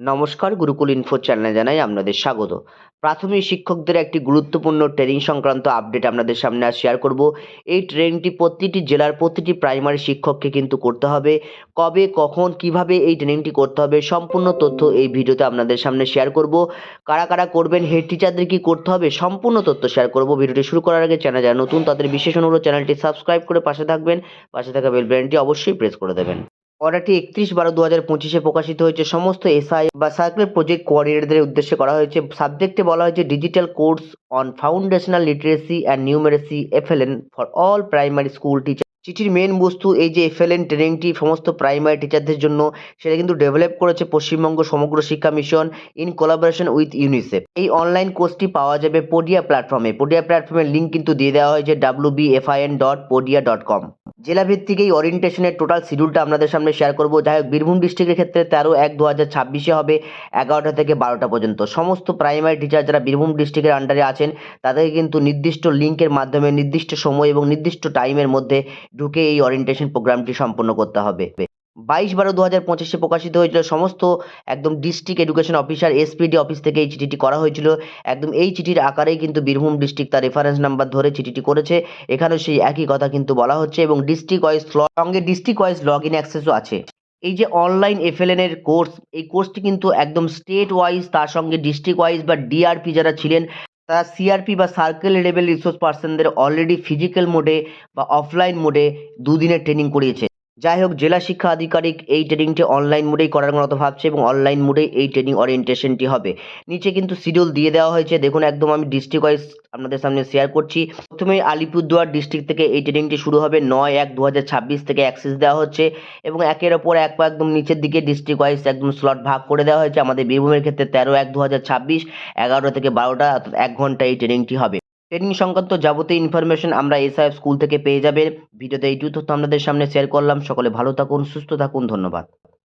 নমস্কার, গুরুকুল ইনফো চ্যানেলে জানাই আপনাদের স্বাগত। প্রাথমিক শিক্ষকদের একটি গুরুত্বপূর্ণ ট্রেনিং সংক্রান্ত আপডেট আপনাদের সামনে আজ শেয়ার করব। এই ট্রেনিংটি প্রতিটি জেলার প্রতিটি প্রাইমারি শিক্ষককে কিন্তু করতে হবে। কবে, কখন, কীভাবে এই ট্রেনিংটি করতে হবে সম্পূর্ণ তথ্য এই ভিডিওতে আপনাদের সামনে শেয়ার করব। কারা কারা করবেন হেড টিচারদের কি করতে হবে সম্পূর্ণ তথ্য শেয়ার করব। ভিডিওটি শুরু করার আগে চ্যানেল যারা নতুন, তাদের বিশেষ অনুরোধ চ্যানেলটি সাবস্ক্রাইব করে পাশে থাকবেন। পাশে থাকা বেল বাটনটি অবশ্যই প্রেস করে দেবেন। অর্ডারটি একত্রিশ বারো দু হাজার পঁচিশে প্রকাশিত হয়েছে। সমস্ত এসআই বা সার্কেল প্রজেক্ট কোঅর্ডিনেটরদের উদ্দেশ্যে করা হয়েছে। সাবজেক্টে বলা হয়েছে digital course on foundational literacy and numeracy FLN for all primary school teacher চিঠির মেন বস্তু এই যে এফএলএন ট্রেনিংটি সমস্ত প্রাইমারি টিচারদের জন্য, সেটা কিন্তু ডেভেলপ করেছে Paschimbanga Samagra Shiksha mission in collaboration with UNICEF এই অনলাইন কোর্সটি পাওয়া যাবে পোডিয়া প্ল্যাটফর্মে পোডিয়া প্ল্যাটফর্মের লিঙ্ক কিন্তু দিয়ে দেওয়া হয়েছে W B FIN dot Podia dot com জেলা ভিত্তিক এই অরিয়েন্টেশনের টোটাল শিডিউলটা আপনাদের সামনে শেয়ার করব। যাই হোক, বীরভূম ডিস্ট্রিক্টের ক্ষেত্রে তেরো, এক দু হাজার ছাব্বিশে হবে এগারোটা থেকে বারোটা পর্যন্ত। সমস্ত প্রাইমারি টিচার যারা বীরভূম ডিস্ট্রিক্টের আন্ডারে আছেন তাদেরকে কিন্তু নির্দিষ্ট লিঙ্কের মাধ্যমে, নির্দিষ্ট সময় এবং নির্দিষ্ট টাইমের মধ্যে ঢুকে এই অরিয়েন্টেশন প্রোগ্রামটি সম্পন্ন করতে হবে। বাইশ বারো দু হাজার পঁচিশে প্রকাশিত হয়েছিল সমস্ত একদম district education officer SPD office থেকে এই চিঠিটি করা হয়েছিল। একদম এই চিঠির আকারেই কিন্তু বীরভূম ডিস্ট্রিক্ট তার রেফারেন্স নাম্বার ধরে চিঠিটি করেছে। এখানেও সেই একই কথা কিন্তু বলা হচ্ছে এবং ডিস্ট্রিক্ট ওয়াইজ সঙ্গে ডিস্ট্রিক্ট ওয়াইজ লগ ইন অ্যাক্সেসও আছে। এই যে অনলাইন এফএলএন এর কোর্স এই কোর্সটি কিন্তু একদম স্টেট ওয়াইজ তার সঙ্গে ডিস্ট্রিক্ট ওয়াইজ বা ডিআরপি যারা ছিলেন, তারা সিআরপি বা সার্কেল লেভেল রিসোর্স পার্সনদের অলরেডি ফিজিক্যাল মোডে বা অফলাইন মোডে দুদিনের ট্রেনিং করিয়েছে। যাই হোক জেলা শিক্ষা আধিকারিক এই ট্রেনিংটি অনলাইন মোডেই করার মতো ভাবছে এবং অনলাইন মোডেই এই ট্রেনিং ওরিয়েন্টেশনটি হবে। নিচে কিন্তু শিডিউল দিয়ে দেওয়া হয়েছে। দেখুন, একদম আমি ডিস্ট্রিক্ট ওয়াইজ আপনাদের সামনে শেয়ার করছি। প্রথমে আলিপুরদুয়ার ডিস্ট্রিক্ট থেকে এই ট্রেনিংটি শুরু হবে নয় এক দু থেকে অ্যাক্সেস দেওয়া হচ্ছে এবং একের ওপর এক পা একদম নিচের দিকে ডিস্ট্রিক্ট ওয়াইজ একদম স্লট ভাগ করে দেওয়া হয়েছে। আমাদের বীরভূমের ক্ষেত্রে তেরো এক দু হাজার ছাব্বিশ, এগারোটা থেকে বারোটা, অর্থাৎ এক ঘণ্টা এই ট্রেনিংটি হবে। ট্রেনিং সংক্রান্ত যাবতীয় ইনফরমেশন আমরা এসআইএফ স্কুল থেকে পেয়ে যাবেন। ভিডিওতে এইটুকু তথ্য আপনাদের সামনে শেয়ার করলাম। সকলে ভালো থাকুন, সুস্থ থাকুন, ধন্যবাদ।